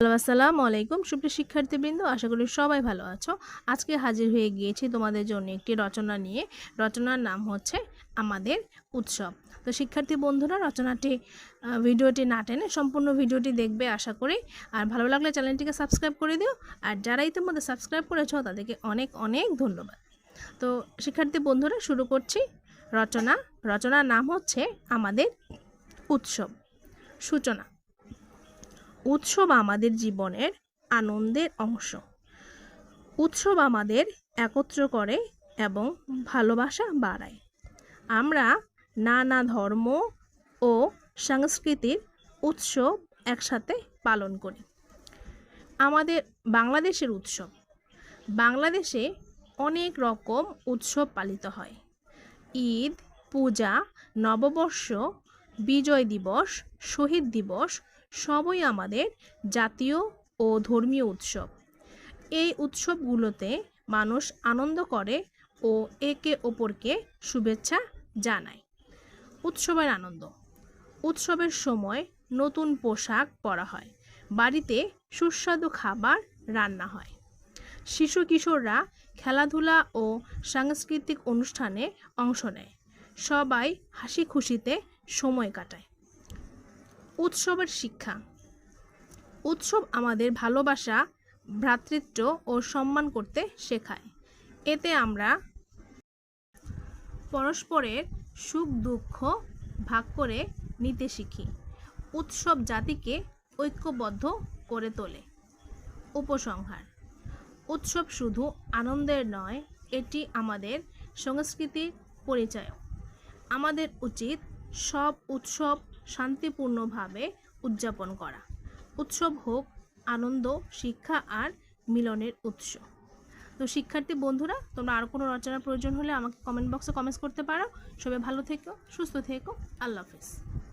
Hello, আসসালামু আলাইকুম। সুপ্রিয় শিক্ষার্থীবৃন্দ, আশা করি সবাই ভালো আছো। আজকে হাজির হয়ে গিয়েছি তোমাদের জন্য একটি রচনা নিয়ে। রচনার নাম হচ্ছে আমাদের উৎসব। তো শিক্ষার্থী বন্ধুরা, রচনাটি ভিডিওটি না টেনে সম্পূর্ণ ভিডিওটি দেখবে, আশা করি। আর ভালো লাগলে চ্যানেলটিকে সাবস্ক্রাইব করে দিও। আর যারা ইতিমধ্যে সাবস্ক্রাইব করেছ, তাদেরকে অনেক অনেক ধন্যবাদ। তো শিক্ষার্থী বন্ধুরা, শুরু করছি। রচনা, রচনার নাম হচ্ছে আমাদের উৎসব। সূচনা। উৎসব আমাদের জীবনের আনন্দের অংশ। উৎসব আমাদের একত্র করে এবং ভালোবাসা বাড়ায়। আমরা নানা ধর্ম ও সংস্কৃতির উৎসব একসাথে পালন করি। আমাদের বাংলাদেশের উৎসব। বাংলাদেশে অনেক রকম উৎসব পালিত হয়। ঈদ, পূজা, নববর্ষ বিজয় দিবস, শহীদ দিবস সবই আমাদের জাতীয় ও ধর্মীয় উৎসব। এই উৎসবগুলোতে মানুষ আনন্দ করে ও একে অপরকে শুভেচ্ছা জানায়। উৎসবের আনন্দ। উৎসবের সময় নতুন পোশাক পরা হয়। বাড়িতে সুস্বাদু খাবার রান্না হয়। শিশু কিশোররা খেলাধুলা ও সাংস্কৃতিক অনুষ্ঠানে অংশ নেয়। সবাই হাসি খুশিতে সময় কাটায়। উৎসবের শিক্ষা। উৎসব আমাদের ভালোবাসা, ভ্রাতৃত্ব ও সম্মান করতে শেখায়। এতে আমরা পরস্পরের সুখ, দুঃখ ভাগ করে নিতে শিখি। উৎসব জাতিকে ঐক্যবদ্ধ করে তোলে। উপসংহার। উৎসব শুধু আনন্দের নয়, এটি আমাদের সংস্কৃতির পরিচয়ও আমাদের উচিত সব উৎসব শান্তিপূর্ণভাবে উদযাপন করা। উৎসব হোক, আনন্দ, শিক্ষা আর মিলনের উৎস। তো শিক্ষার্থী বন্ধুরা, তোমরা আর কোনো রচনার প্রয়োজন হলে আমাকে কমেন্ট বক্সে কমেন্টস করতে পারো। সবাই ভালো থেকো, সুস্থ থেকো। আল্লাহ হাফিজ।